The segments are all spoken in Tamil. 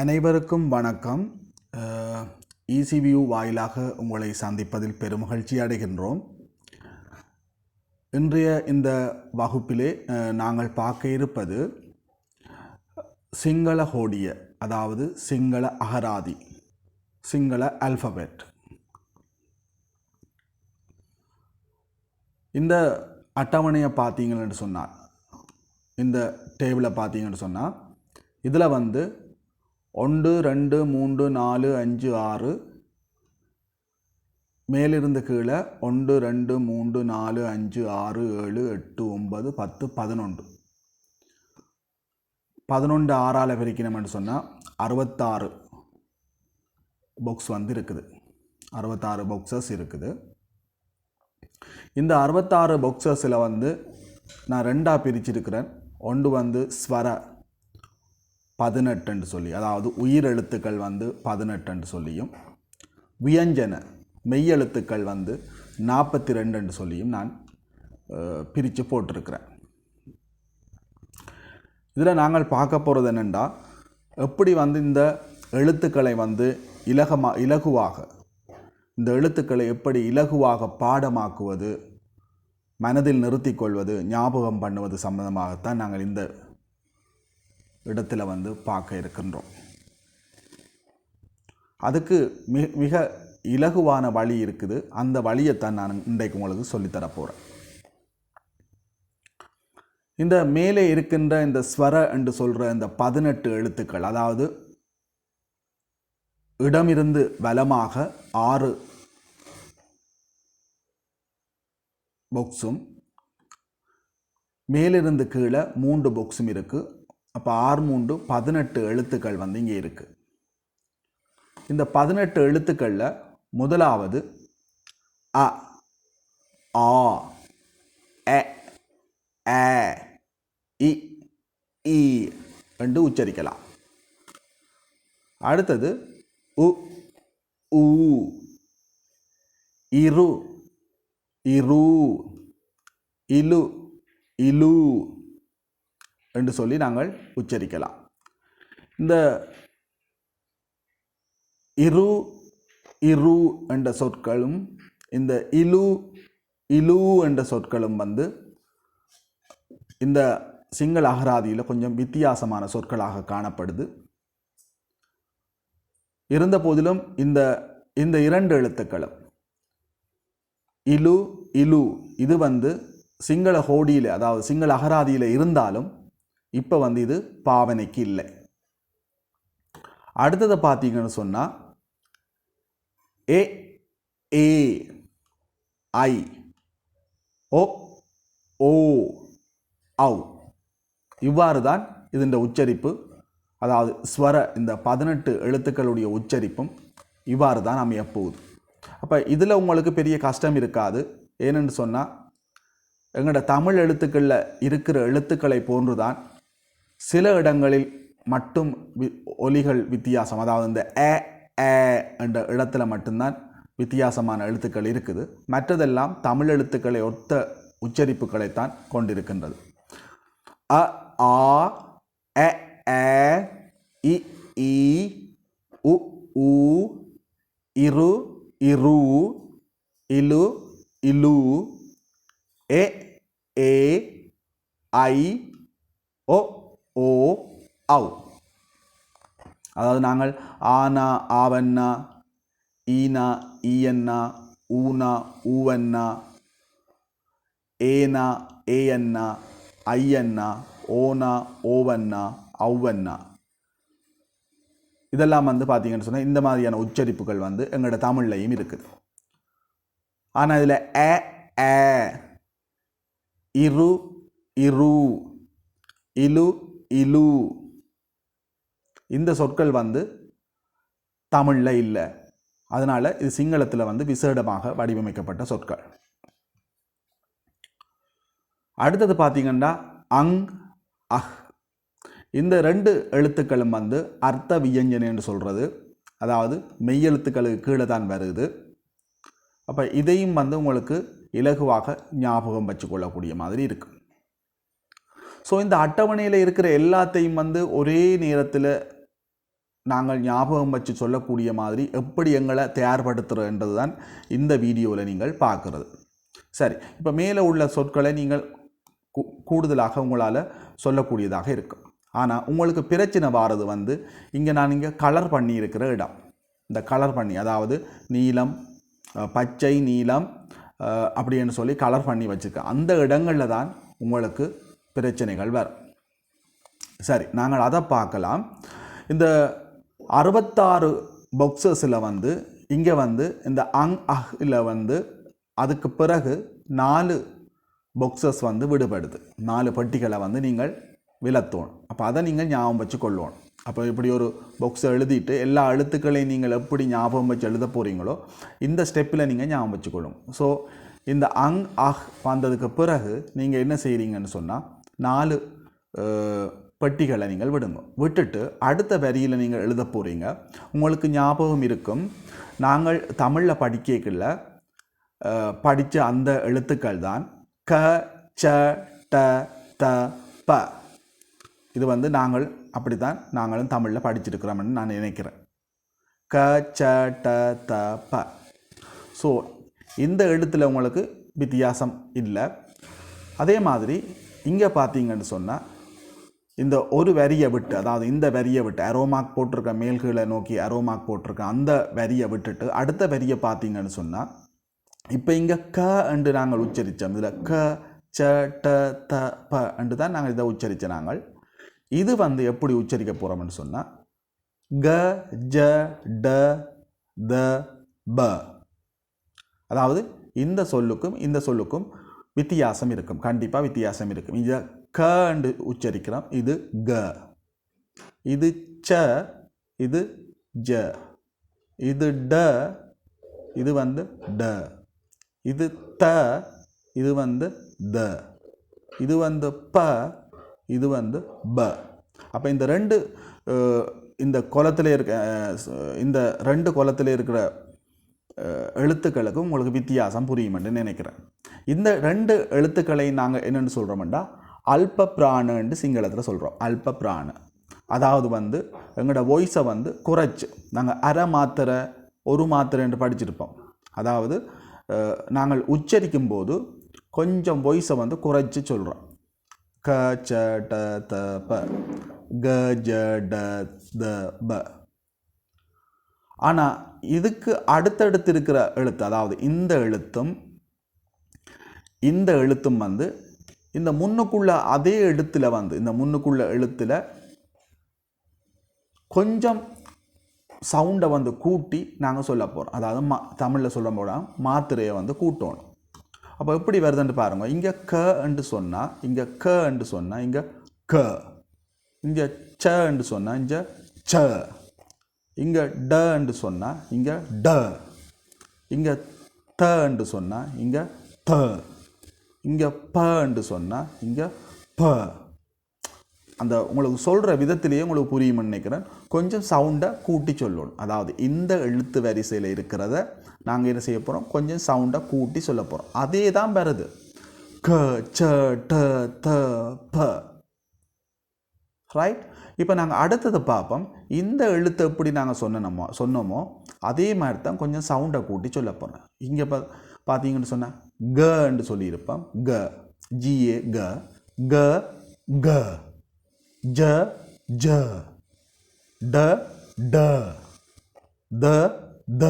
அனைவருக்கும் வணக்கம். இசிவியூ வாயிலாக உங்களை சந்திப்பதில் பெருமகிழ்ச்சி அடைகின்றோம். இன்றைய இந்த வகுப்பிலே நாங்கள் பார்க்க இருப்பது சிங்கள ஹோடிய அதாவது சிங்கள அகராதி சிங்கள அல்பபெட். இந்த அட்டவணையை பார்த்தீங்கன்னு சொன்னால் இந்த டேபிளை பார்த்தீங்கன்னு சொன்னால் இதில் வந்து ஒன்று ரெண்டு மூன்று நாலு அஞ்சு ஆறு. மேலிருந்து கீழே ஒன்று ரெண்டு மூன்று நாலு அஞ்சு ஆறு ஏழு எட்டு ஒன்பது பத்து பதினொன்று. பதினொன்று ஆறால் பிரிக்கணும்னு சொன்னால் அறுபத்தாறு பாக்ஸ் வந்து இருக்குது அறுபத்தாறு பாக்ஸஸ் இருக்குது. இந்த அறுபத்தாறு பாக்ஸஸில் வந்து நான் ரெண்டாக பிரிச்சிருக்கிறேன். ஒன்று வந்து ஸ்வர பதினெட்டுன்னு சொல்லி அதாவது உயிரெழுத்துக்கள் வந்து பதினெட்டுன்னு சொல்லியும் வியஞ்சன மெய்யெழுத்துக்கள் வந்து நாற்பத்தி ரெண்டுன்னு சொல்லியும் நான் பிரித்து போட்டிருக்கிறேன். இதில் நாங்கள் பார்க்க போகிறது என்னென்னா எப்படி வந்து இந்த எழுத்துக்களை வந்து இலகமா இலகுவாக இந்த எழுத்துக்களை எப்படி இலகுவாக பாடமாக்குவது மனதில் நிறுத்திக்கொள்வது ஞாபகம் பண்ணுவது சம்மந்தமாகத்தான் நாங்கள் இந்த இடத்துல வந்து பார்க்க இருக்கின்றோம். அதுக்கு மிக மிக இலகுவான வழி இருக்குது. அந்த வழியைத்தான் நான் இன்றைக்கு உங்களுக்கு சொல்லித்தரப்போகிறேன் இந்த மேலே இருக்கின்ற இந்த ஸ்வர என்று சொல்கிற இந்த பதினெட்டு எழுத்துக்கள் அதாவது இடமிருந்து வலமாக ஆறு பொக்ஸும் மேலிருந்து கீழே மூன்று பொக்ஸும் இருக்குது அப்போ ஆறு மூன்று பதினெட்டு எழுத்துக்கள் வந்து இங்கே இருக்குது இந்த பதினெட்டு எழுத்துக்களில் முதலாவது அ ஆ எ ஏ இ ஈ என்று உச்சரிக்கலாம். அடுத்தது உ ஊ இரு இரு இலு இலு என்று சொல்லி நாங்கள் உச்சரிக்கலாம். இந்த இரு இரு என்ற சொற்களும் இந்த இலு இலு என்ற சொற்களும் வந்து இந்த சிங்கள அகராதியில் கொஞ்சம் வித்தியாசமான சொற்களாக காணப்படுது. இருந்த போதிலும் இந்த இந்த இரண்டு எழுத்துக்களும் இலு இலு இது வந்து சிங்கள ஹோடியில் அதாவது சிங்கள அகராதியில் இருந்தாலும் இப்போ வந்து இது பாவனைக்கு இல்லை. அடுத்ததை பார்த்தீங்கன்னு சொன்னால் ஏ ஏ ஐ ஓ ஓ ஔ இவ்வாறு தான் இதன் உச்சரிப்பு அதாவது ஸ்வர இந்த பதினெட்டு எழுத்துக்களுடைய உச்சரிப்பும் இவ்வாறு தான் அமையப் போகுது. அப்போ இதில் உங்களுக்கு பெரிய கஷ்டம் இருக்காது. ஏனென்று சொன்னால் எங்களோட தமிழ் எழுத்துக்களில் இருக்கிற எழுத்துக்களை போன்று தான் சில இடங்களில் மட்டும் ஒலிகள் வித்தியாசம். அதாவது இந்த ஏ ஏ என்ற இடத்துல மட்டும்தான் வித்தியாசமான எழுத்துக்கள் இருக்குது. மற்றதெல்லாம் தமிழ் எழுத்துக்களை ஒத்த உச்சரிப்புகளைத்தான் கொண்டிருக்கின்றது. அ ஆ எ இ இ உ உ இரு இரு இலு இலு எ ஏ ஐ ஓ ஓ அவ் அதாவது நாங்கள் ஆனா ஆவண்ணா ஈனா ஈயன்னா ஊனா ஊவண்ணா ஏனா ஏயன்னா ஐயன்னா ஓனா ஓவண்ணா ஔவண்ணா இதெல்லாம் வந்து பார்த்தீங்கன்னு சொன்னால் இந்த மாதிரியான உச்சரிப்புகள் வந்து எங்களோட தமிழ்லையும் இருக்குது ஆனால் இதில் ஏ இரு இரு இலு இலு. இந்த சொற்கள் வந்து தமிழில் இல்லை. அதனால் இது சிங்களத்தில் வந்து விசேடமாக வடிவமைக்கப்பட்ட சொற்கள். அடுத்தது பார்த்தீங்கன்னா அங் அஹ். இந்த ரெண்டு எழுத்துக்களும் வந்து அர்த்த வியஞ்சனை என்று சொல்கிறது அதாவது மெய்யெழுத்துக்களுக்கு கீழே தான் வருது. அப்போ இதையும் வந்து உங்களுக்கு இலகுவாக ஞாபகம் வச்சுக்கொள்ளக்கூடிய மாதிரி இருக்குது ஸோ இந்த அட்டவணையில் இருக்கிற எல்லாத்தையும் வந்து ஒரே நேரத்தில் நாங்கள் ஞாபகம் வச்சு சொல்லக்கூடிய மாதிரி எப்படி எங்களை தயார்படுத்துகிறன்றது தான் இந்த வீடியோவில் நீங்கள் பார்க்குறது. சரி இப்போ மேலே உள்ள சொற்களை நீங்கள் கூடுதலாக உங்களால் சொல்லக்கூடியதாக இருக்கும் ஆனால் உங்களுக்கு பிரச்சனை வாரது வந்து இங்கே நான் இங்கே கலர் பண்ணி இருக்கிற இடம். இந்த கலர் பண்ணி அதாவது நீலம் பச்சை நீலம் அப்படின்னு சொல்லி கலர் பண்ணி வச்சுருக்கேன். அந்த இடங்களில் தான் உங்களுக்கு பிரச்சனைகள் வரும். சரி நாங்கள் அதை பார்க்கலாம். இந்த அறுபத்தாறு பாக்ஸஸில் வந்து இங்கே வந்து இந்த அங் அஹ்ல வந்து அதுக்கு பிறகு நாலு பாக்ஸஸ் வந்து விடுபடுது. நாலு பெட்டிகளை வந்து நீங்கள் விலத்தோணும் அப்போ அதை நீங்கள் ஞாபகம் வச்சு கொள்ளணும் அப்போ இப்படி ஒரு பாக்ஸை எழுதிட்டு எல்லா எழுத்துக்களையும் நீங்கள் எப்படி ஞாபகம் வச்சு எழுத போகிறீங்களோ இந்த ஸ்டெப்பில் நீங்கள் ஞாபகம் வச்சுக்கொள்ளும் ஸோ இந்த அங் அஹ் ah வந்ததுக்கு பிறகு நீங்கள் என்ன செய்கிறீங்கன்னு சொன்னால் நாலு பெட்டிகளை நீங்கள் விடுங்க. விட்டுட்டு அடுத்த வரியில் நீங்கள் எழுத போகிறீங்க உங்களுக்கு ஞாபகம் இருக்கும். நாங்கள் தமிழில் படிக்கல படித்த அந்த எழுத்துக்கள் தான் க ச ட த ப. இது வந்து நாங்கள் அப்படித்தான் நாங்களும் தமிழில் படிச்சிருக்கிறோம்னு நான் நினைக்கிறேன். க ச ட த ப. ஸோ இந்த எழுத்தில் உங்களுக்கு வித்தியாசம் இல்லை. அதே மாதிரி இங்கே பார்த்தீங்கன்னு சொன்னால் இந்த ஒரு வரியை விட்டு அதாவது இந்த வரியை விட்டு அரோமாக் போட்டிருக்க மேல்கீழே நோக்கி அரோமாக் போட்டிருக்க அந்த வரியை விட்டுட்டு அடுத்த வரியை பார்த்தீங்கன்னு சொன்னால் இப்போ இங்கே க என்று நாங்கள் உச்சரித்தோம் இதில் க ச ட த ப என்று தான் நாங்கள் இதை உச்சரித்த நாங்கள். இது வந்து எப்படி உச்சரிக்க போகிறோம்னு சொன்னால் க ஜ ட த ப. அதாவது இந்த சொல்லுக்கும் இந்த சொல்லுக்கும் வித்தியாசம் இருக்கும். கண்டிப்பாக வித்தியாசம் இருக்கும். இதை க என்று உச்சரிக்கிறோம் இது க. இது ச. இது ஜ. இது ட. இது வந்து ட. இது த. இது வந்து த. இது வந்து ப. இது வந்து ப. அப்போ இந்த ரெண்டு இந்த குளத்தில் இருக்க இந்த ரெண்டு குளத்தில் இருக்கிற எழுத்துக்களுக்கும் உங்களுக்கு வித்தியாசம் புரியுமென்று நினைக்கிறேன். இந்த ரெண்டு எழுத்துக்களை நாங்கள் என்னென்னு சொல்கிறோம்டா அல்ப பிராணுன்ட்டு சிங்களத்தில் சொல்கிறோம் அல்ப பிராணு. அதாவது வந்து எங்களோட வாய்ஸை வந்து குறைச்சி. நாங்கள் அரை மாத்திரை ஒரு மாத்திரைன்ட்டு படிச்சிருப்போம். அதாவது நாங்கள் உச்சரிக்கும் போது கொஞ்சம் வாய்ஸை வந்து குறைச்சி சொல்கிறோம் க ச ட த ப. க ஜ ட த ப. ஆனால் இதுக்கு அடுத்தடுத்து இருக்கிற எழுத்து அதாவது இந்த எழுத்தும் இந்த எழுத்தும் வந்து இந்த முன்னுக்குள்ள அதே எழுத்தில் வந்து இந்த முன்னுக்குள்ள எழுத்தில் கொஞ்சம் சவுண்டை வந்து கூட்டி நாங்கள் சொல்ல போகிறோம் அதாவது மா தமிழில் சொல்ல போனால் மாத்திரையை வந்து கூட்டணும். அப்போ எப்படி வருதுன்னு பாருங்க. இங்கே க சொன்னால் இங்கே க என்று சொன்னால் இங்கே க. இங்கே சன்று சொன்னால் இங்கே ச. இங்கே டன்று சொன்னால் இங்கே ட. இங்கே தன்று சொன்னால் இங்கே த. இங்கே பன்று சொன்னால் இங்கே ப. அந்த உங்களுக்கு சொல்கிற விதத்திலேயே உங்களுக்கு புரியும்னு நினைக்கிறேன். கொஞ்சம் சவுண்டை கூட்டி சொல்லணும். அதாவது இந்த எழுத்து வரிசையில் இருக்கிறத நாங்கள் என்ன செய்ய போகிறோம் கொஞ்சம் சவுண்டை கூட்டி சொல்ல போகிறோம் அதே தான் வருது க ச ட த ப. ரைட் இப்போ நாங்கள் அடுத்தது பார்ப்போம். இந்த எழுத்து எப்படி நாங்கள் சொன்னோமோ சொன்னோமோ அதே மாதிரி தான் கொஞ்சம் சவுண்டை கூட்டி சொல்ல போகிறேன் இங்கே பா பார்த்தீங்கன்னு சொன்னால் கன்னு சொல்லியிருப்போம் க. ஜிஏ க. க க. ஜ ஜ. ட ட. த த.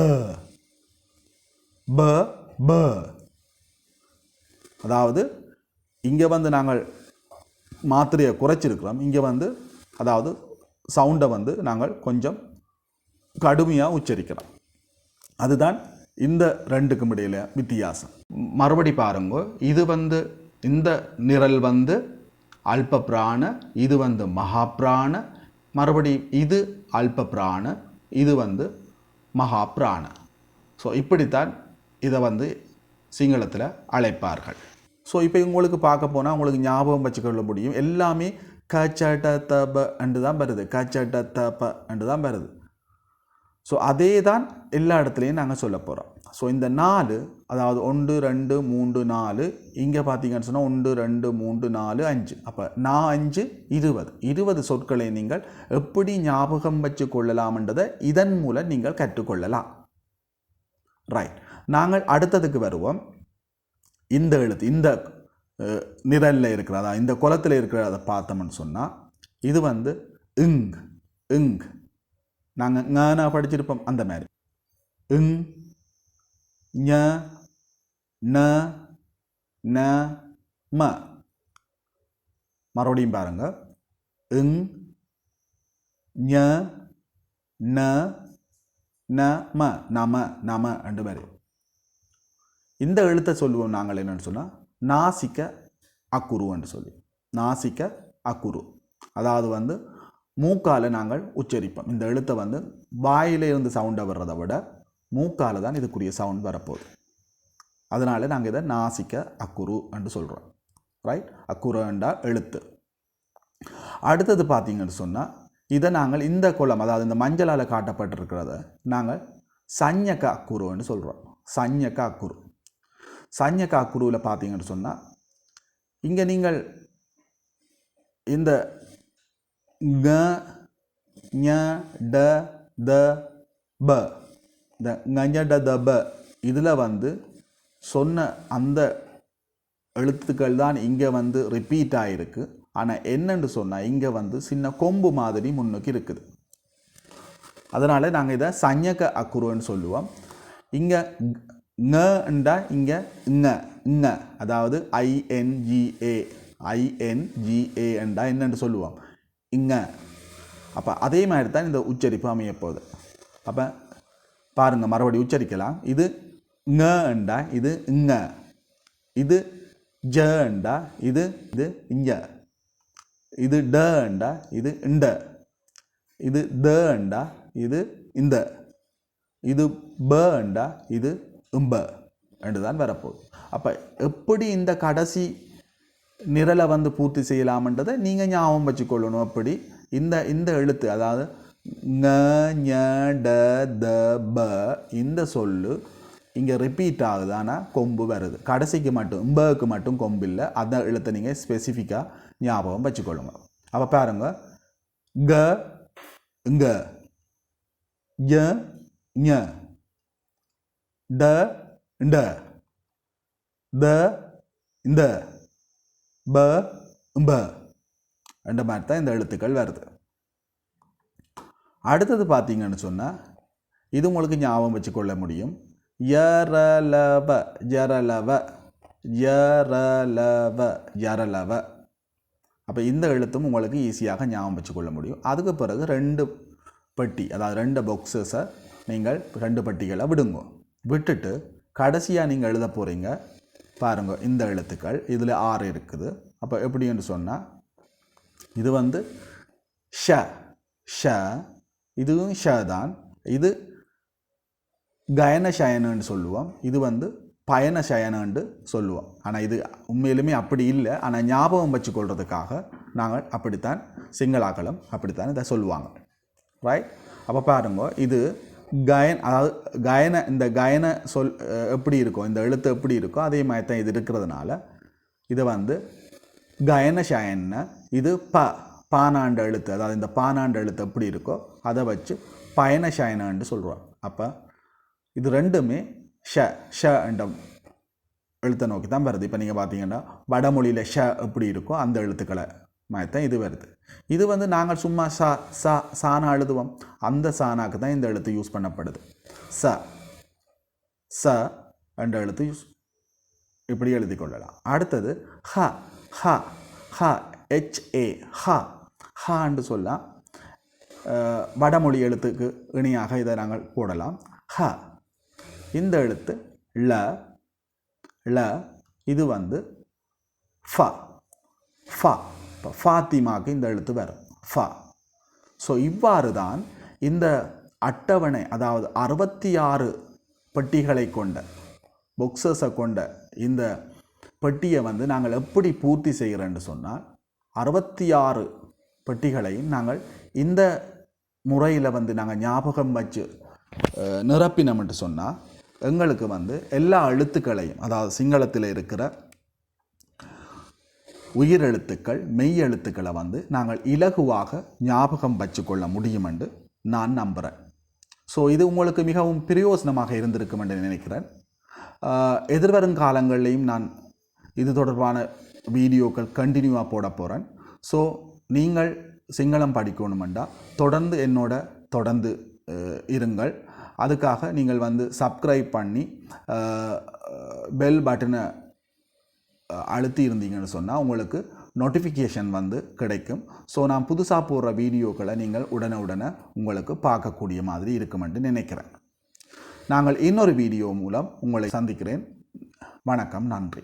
ப ப. அதாவது இங்கே வந்து நாங்கள் மாத்திரையை குறைச்சிருக்கிறோம். இங்கே வந்து அதாவது சவுண்டை வந்து நாங்கள் கொஞ்சம் கடுமையாக உச்சரிக்கிறோம். அதுதான் இந்த ரெண்டுக்கும் இடையில வித்தியாசம். மறுபடி பாருங்க இது வந்து இந்த நிரல் வந்து அல்ப பிராண இது வந்து மகா பிராண மறுபடி இது அல்ப பிராண இது வந்து மகா பிராண ஸோ இப்படித்தான் இதை வந்து சிங்களத்தில் அழைப்பார்கள். ஸோ இப்போ உங்களுக்கு பார்க்க போனால் உங்களுக்கு ஞாபகம் வச்சுக்கொள்ள முடியும். எல்லாமே கச்சட தப அண்டு தான் வருது. கச்சட தப அண்டு தான் வருது. ஸோ அதே தான் எல்லா இடத்துலையும் நாங்கள் சொல்ல போகிறோம் ஸோ இந்த நாலு அதாவது ஒன்று ரெண்டு மூன்று நாலு இங்கே பார்த்தீங்கன்னு சொன்னால் ஒன்று ரெண்டு மூன்று நாலு அஞ்சு. அப்போ நான் அஞ்சு இருபது. இருபது சொற்களை நீங்கள் எப்படி ஞாபகம் வச்சு கொள்ளலாம்ன்றதை இதன் மூலம் நீங்கள் கற்றுக்கொள்ளலாம். ரைட் நாங்கள் அடுத்ததுக்கு வருவோம். இந்த எழுத்து இந்த நிரலில் இருக்கிறதா இந்த குளத்தில் இருக்கிறத பார்த்தோம்னு சொன்னால் இது வந்து இங் இங் நாங்கள் ஞானா படிச்சிருப்போம். அந்த மாதிரி. இங் ஞ ந ந ம. மறுபடியும் பாருங்க. இங் ஞ ந ந ம. நம நம ரெண்டு மாதிரி இந்த எழுத்தை சொல்லுவோம் நாங்கள் என்னென்னு சொன்னால் நாசிக்க அக்குருன்னு சொல்லி. நாசிக்க அக்குரு. அதாவது வந்து மூக்கால நாங்கள் உச்சரிப்போம். இந்த எழுத்தை வந்து வாயில இருந்து சவுண்டை வர்றதை விட மூக்கால் தான் இதுக்குரிய சவுண்ட் வரப்போகுது. அதனால் நாங்கள் இதை நாசிக்க அக்குரு என்று சொல்கிறோம் ரைட் அக்குருண்டா எழுத்து. அடுத்தது பார்த்தீங்கன்னு சொன்னால் இதை நாங்கள் இந்த குளம் அதாவது இந்த மஞ்சளால் காட்டப்பட்டிருக்கிறத நாங்கள் சஞ்சக்க அக்குருன்னு சொல்கிறோம் சஞ்சக்க அக்குரு. சஞ்சக்க அக்குருவில் பார்த்தீங்கன்னு சொன்னால் இங்கே நீங்கள் இந்த ங ஞ ட த ப. இந்த ஞ ட த ப. இதில் வந்து சொன்ன அந்த எழுத்துக்கள் தான் இங்கே வந்து ரிப்பீட் ஆகிருக்கு ஆனால் என்னென்று சொன்னால் இங்கே வந்து சின்ன கொம்பு மாதிரி முன்னுக்கு இருக்குது. அதனால் நாங்கள் இதை சஞ்சக அக்குருன்னு சொல்லுவோம். இங்கே ங்கண்டா இங்கே ங்க ங்க அதாவது ஐஎன்ஜிஏ ஐஎன்ஜிஏ என்னென்று சொல்லுவோம். இங்க. அப்போ அதே மாதிரி தான் இந்த உச்சரிப்பு அமைய போகுது. அப்போ பாருங்க மறுபடி உச்சரிக்கலாம். இது ங்கண்டா இது ங்க. இது ஜண்டா இது இது இங்க. இது டண்டா இது இந்த இது தண்டா இது இந்த. இது பண்டா இது இம்ப என்று தான் வரப்போகுது. அப்போ எப்படி இந்த கடைசி நிரலை வந்து பூர்த்தி செய்யலாம்ன்றதை நீங்கள் ஞாபகம் வச்சுக்கொள்ளணும் அப்படி. இந்த இந்த எழுத்து அதாவது ங ஞ ட த ப இந்த சொல்லு இங்கே ரிப்பீட் ஆகுது. ஆனால் கொம்பு வருது. கடைசிக்கு மட்டும் பக்கு மட்டும் கொம்பு இல்லை. அந்த எழுத்தை நீங்கள் ஸ்பெசிஃபிக்காக ஞாபகம் வச்சுக்கொள்ளுங்க அப்போ பாருங்க. க ங்க ய ஞ ட ண்ட த இந்த. ப ப. ரெண்டு மாதிரி தான் இந்த எழுத்துக்கள் வருது. அடுத்தது பார்த்தீங்கன்னு சொன்னால் இது உங்களுக்கு ஞாபகம் வச்சுக்கொள்ள முடியும். யரலவ ஜரலவ யரலவ யரலவ அப்போ இந்த எழுத்தும் உங்களுக்கு ஈஸியாக ஞாபகம் வச்சுக்கொள்ள முடியும். அதுக்கு பிறகு ரெண்டு பெட்டி அதாவது ரெண்டு பாக்ஸஸை நீங்கள் ரெண்டு பெட்டிகளை விடுங்க. விட்டுட்டு கடைசியாக நீங்கள் எழுத போகிறீங்க பாருங்க இந்த எழுத்துக்கள் இதில் ஆறு இருக்குது. அப்போ எப்படின்னு சொன்னால் இது வந்து ஷ ஷ இதுவும் ஷ தான். இது கயன சயனன்னு சொல்லுவோம். இது வந்து பயண சயனன்று சொல்லுவோம். ஆனால் இது உண்மையிலுமே அப்படி இல்லை. ஆனால் ஞாபகம் வச்சுக்கொள்றதுக்காக நாங்கள் அப்படித்தான் சிங்களாக்களும் அப்படித்தான் இதை சொல்லுவாங்க. ரைட் அப்போ பாருங்க இது கயன் அதாவது கயன இந்த கயன சொல் எப்படி இருக்கும் இந்த எழுத்து எப்படி இருக்கோ அதே மாதிரி தான் இது இருக்கிறதுனால இதை வந்து கயன சயன்ன இது ப பானாண்டு எழுத்து அதாவது இந்த பானாண்டு எழுத்து எப்படி இருக்கோ அதை வச்சு பயண ஷயனன்னு சொல்கிறோம் அப்போ இது ரெண்டுமே ஷ ஷ என்ற எழுத்தை நோக்கி தான் வருது. இப்போ நீங்கள் பார்த்தீங்கன்னா வடமொழியில் ஷ எப்படி இருக்கோ அந்த எழுத்துக்களை மாதிரி தான் இது வருது. இது வந்து நாங்கள் சும்மா சா சா சானா எழுதுவோம் அந்த சானாக்கு தான் இந்த எழுத்து யூஸ் பண்ணப்படுது. ச ச என்ற எழுத்து யூஸ் இப்படி எழுதி கொள்ளலாம். அடுத்தது ஹ ஹ ஹ ஹெச்ஏ ஏ ஹ ஹான்னு சொல்லலாம் வடமொழி எழுத்துக்கு இணையாக இதை நாங்கள் போடலாம். ஹ இந்த எழுத்து ல ல இது வந்து ஃப ஃப. இப்போ ஃபாத்திமாவுக்கு இந்த எழுத்து வரும். ஃபா. ஸோ இவ்வாறு தான் இந்த அட்டவணை அதாவது அறுபத்தி ஆறு பெட்டிகளை கொண்ட பொக்ஸஸை கொண்ட இந்த பெட்டியை வந்து நாங்கள் எப்படி பூர்த்தி செய்கிறேன்னு சொன்னால் அறுபத்தி ஆறு பெட்டிகளையும் நாங்கள் இந்த முறையில் வந்து நாங்கள் ஞாபகம் வச்சு நிரப்பினோம்ட்டு சொன்னால் எங்களுக்கு வந்து எல்லா எழுத்துக்களையும் அதாவது சிங்களத்தில் இருக்கிற உயிரெழுத்துக்கள் மெய் எழுத்துக்களை வந்து நாங்கள் இலகுவாக ஞாபகம் வச்சுக்கொள்ள முடியும் என்று நான் நம்புகிறேன் ஸோ இது உங்களுக்கு மிகவும் பிரயோசனமாக இருந்திருக்கும் என்று நினைக்கிறேன். எதிர்வரும் காலங்களிலையும் நான் இது தொடர்பான வீடியோக்கள் கண்டினியூவாக போட போகிறேன் ஸோ நீங்கள் சிங்களம் படிக்கணுமெண்டா தொடர்ந்து என்னோட தொடர்ந்து இருங்கள். அதுக்காக நீங்கள் வந்து சப்ஸ்கிரைப் பண்ணி பெல் பட்டனை அழுத்தி இருந்தீங்கன்னு சொன்னால் உங்களுக்கு நோட்டிஃபிகேஷன் வந்து கிடைக்கும். ஸோ நான் புதுசாக போடுற வீடியோக்களை நீங்கள் உடனே உடனே உங்களுக்கு பார்க்கக்கூடிய மாதிரி இருக்குமென்று நினைக்கிறேன். நாங்கள் இன்னொரு வீடியோ மூலம் உங்களை சந்திக்கிறேன். வணக்கம் நன்றி.